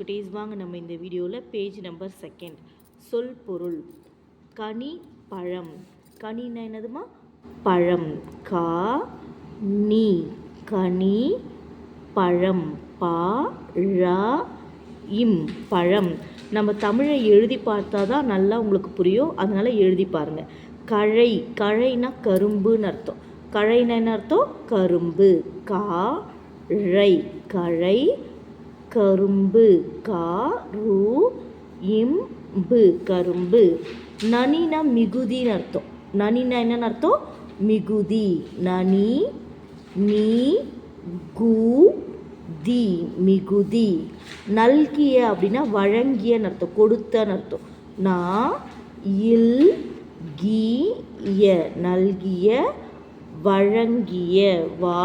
குட்டீஸ் வாங்க நம்ம இந்த வீடியோவில் பேஜ் நம்பர் செகண்ட் சொல் பொருள். கனி பழம். கனின்னா என்னதுமா? பழம். கா நீ. கனி பழம். பா ழா இம். பழம். நம்ம தமிழை எழுதி பார்த்தா தான் நல்லா உங்களுக்கு புரியும். அதனால் எழுதி பாருங்கள் கழை. கழைனா கரும்புன்னு அர்த்தம். கழைனா என்ன அர்த்தம்? கரும்பு. கா ழை. கழை கரும்பு கா ரு இம்பு கரும்பு. நனினா மிகுதின்னு அர்த்தம். நனினா என்னன்னு அர்த்தம்? மிகுதி. நனி நீ கு தி மிகுதி. நல்கிய அப்படின்னா வழங்கியன்னு அர்த்தம் கொடுத்தன்னு அர்த்தம். நான் இல் கீய நல்கிய வழங்கிய வா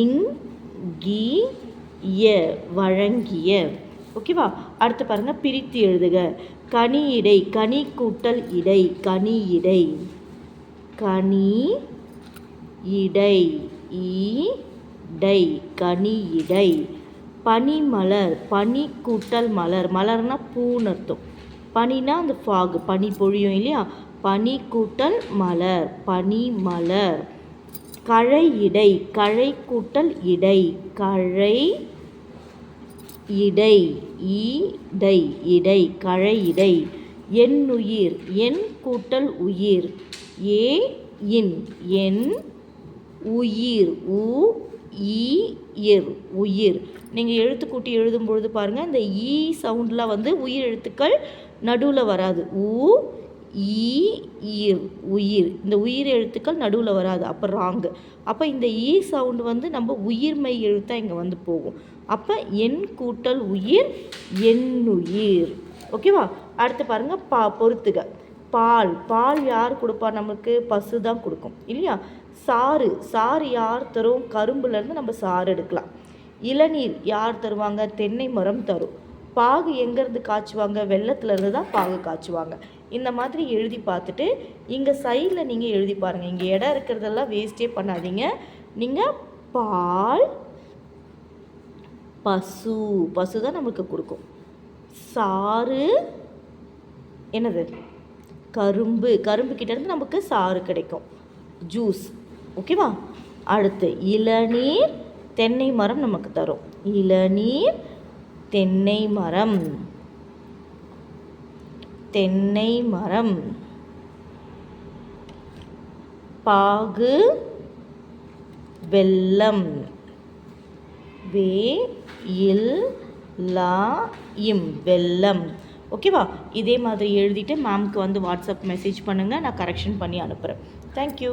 இங் கி ய வழங்கிய. ஓகேவா அடுத்து பாருங்க பிரித்து எழுதுக. கனி இடை கனி கூட்டல் இடை கனி இடை கனி இடை இடை கனி இடை பனிமலர் பனி கூட்டல் மலர். மலர்னா பூன்னு அர்த்தம். பனினா அந்த ஃபாகு பனி பொழியும் இல்லையா? பனி கூட்டல் மலர் பனி மலர் கழை இடை கழை கூட்டல் இடை கழை இடை இடை இடை கழை இடை எண்ணுயிர் எண் கூட்டல் உயிர் ஏ இன் என் உயிர் உ இர் உயிர். நீங்கள் எழுத்து கூட்டி எழுதும் பொழுது பாருங்கள் இந்த ஈ சவுண்டில் வந்து உயிர் எழுத்துக்கள் நடுவில் வராது. ஊ ஈ ஈர் உயிர். இந்த உயிர் எழுத்துக்கள் நடுவில் வராது. அப்போ ராங்கு. அப்போ இந்த ஈ சவுண்டு வந்து நம்ம உயிர்மை எழுத்தாக இங்கே வந்து போகும். அப்போ எண் கூட்டல் உயிர் எண்ணுயிர். ஓகேவா? அடுத்து பாருங்கள் பா பொறுத்துக பால். பால் யார் கொடுப்பா? நமக்கு பசு தான் கொடுக்கும். இல்லையா? சாறு. சாறு யார் தரும்? கரும்புலேருந்து நம்ம சாறு எடுக்கலாம். இளநீர் யார் தருவாங்க? தென்னை மரம் தரும். பாகு எங்கேருந்து காய்ச்சுவாங்க? வெள்ளத்துலேருந்து தான் பாகு காய்ச்சுவாங்க. இந்த மாதிரி எழுதி பார்த்துட்டு இங்கே சைடில் நீங்கள் எழுதி பாருங்கள் இங்கே இடம் இருக்கிறதெல்லாம் வேஸ்ட்டே பண்ணாதீங்க. நீங்கள் பால் பசு பசு தான் நமக்கு கொடுக்கும். சாறு என்னது? கரும்பு. கரும்பு கிட்டேருந்து நமக்கு சாறு கிடைக்கும். ஜூஸ் ஓகேவா அடுத்து இளநீர் தென்னை மரம் நமக்கு தரும். இளநீர் தென்னை மரம். தென்னை மரம். பாகு வெல்லம். வே இல் லா இம் வெல்லம். ஓகேவா இதே மாதிரி எழுதிட்டு மேம்க்கு வந்து வாட்ஸ்அப் மெசேஜ் பண்ணுங்கள் நான் கரெக்ஷன் பண்ணி அனுப்புகிறேன் தேங்க்யூ